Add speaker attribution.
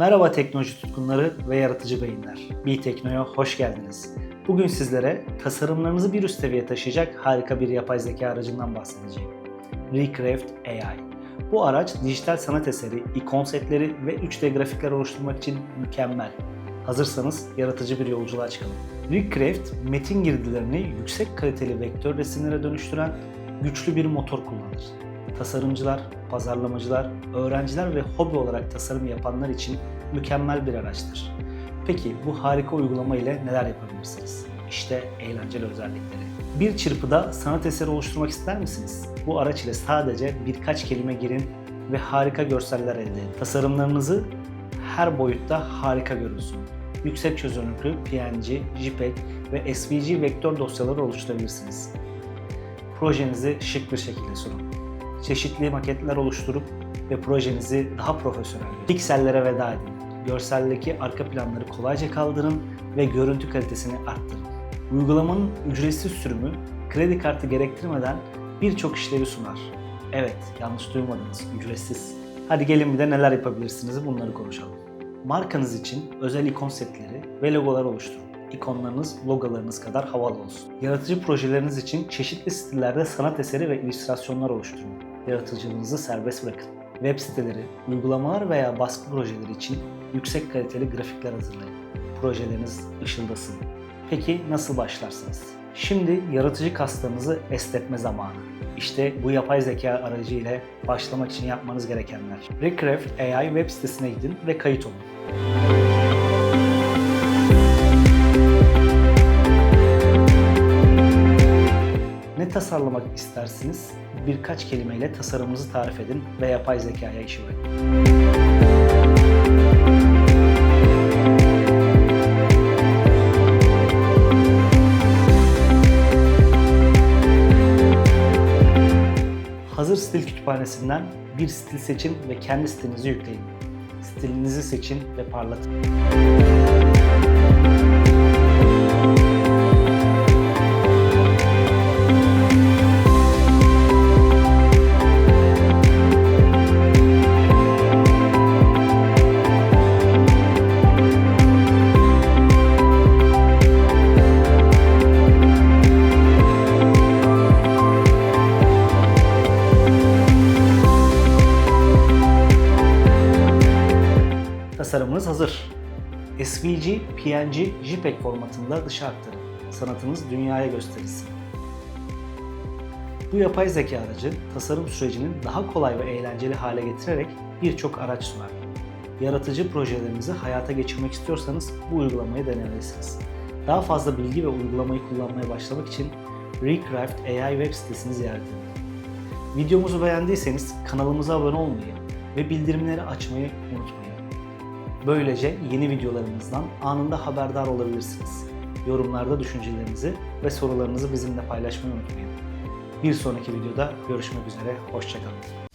Speaker 1: Merhaba teknoloji tutkunları ve yaratıcı beyinler. BeTekno'ya hoş geldiniz. Bugün sizlere tasarımlarınızı bir üst seviyeye taşıyacak harika bir yapay zeka aracından bahsedeceğim. Recraft AI. Bu araç dijital sanat eseri, ikon setleri ve 3D grafikler oluşturmak için mükemmel. Hazırsanız yaratıcı bir yolculuğa çıkalım. Recraft, metin girdilerini yüksek kaliteli vektör resimlere dönüştüren güçlü bir motor kullanır. Tasarımcılar, pazarlamacılar, öğrenciler ve hobi olarak tasarım yapanlar için mükemmel bir araçtır. Peki bu harika uygulama ile neler yapabilirsiniz? İşte eğlenceli özellikleri. Bir çırpıda sanat eseri oluşturmak ister misiniz? Bu araç ile sadece birkaç kelime girin ve harika görseller elde edin. Tasarımlarınızı her boyutta harika görünsün. Yüksek çözünürlüklü PNG, JPEG ve SVG vektör dosyaları oluşturabilirsiniz. Projenizi şık bir şekilde sunun. Çeşitli maketler oluşturup ve projenizi daha profesyonel. Piksellere veda edin. Görseldeki arka planları kolayca kaldırın ve görüntü kalitesini arttırın. Uygulamanın ücretsiz sürümü kredi kartı gerektirmeden birçok işlevi sunar. Evet, yanlış duymadınız, ücretsiz. Hadi gelin bir de neler yapabilirsiniz bunları konuşalım. Markanız için özel ikon setleri ve logolar oluşturun. İkonlarınız logolarınız kadar havalı olsun. Yaratıcı projeleriniz için çeşitli stillerde sanat eseri ve illüstrasyonlar oluşturun. Yaratıcılığınızı serbest bırakın. Web siteleri, uygulamalar veya baskı projeleri için yüksek kaliteli grafikler hazırlayın. Projeleriniz ışıldasın. Peki nasıl başlarsınız? Şimdi yaratıcı kaslarınızı esnetme zamanı. İşte bu yapay zeka aracı ile başlamak için yapmanız gerekenler. Recraft AI web sitesine gidin ve kayıt olun. Tasarlamak istersiniz? Birkaç kelimeyle tasarımınızı tarif edin ve yapay zekaya işi verin. Hazır stil kütüphanesinden bir stil seçin ve kendi stilinizi yükleyin. Stilinizi seçin ve parlatın. Tasarımınız hazır. SVG, PNG, JPEG formatında dışa aktarın. Sanatınız dünyaya gösterilsin. Bu yapay zeka aracı tasarım sürecini daha kolay ve eğlenceli hale getirerek birçok araç sunar. Yaratıcı projelerinizi hayata geçirmek istiyorsanız bu uygulamayı denemelisiniz. Daha fazla bilgi ve uygulamayı kullanmaya başlamak için Recraft AI web sitesini ziyaret edin. Videomuzu beğendiyseniz kanalımıza abone olmayı ve bildirimleri açmayı unutmayın. Böylece yeni videolarımızdan anında haberdar olabilirsiniz. Yorumlarda düşüncelerinizi ve sorularınızı bizimle paylaşmayı unutmayın. Bir sonraki videoda görüşmek üzere, hoşçakalın.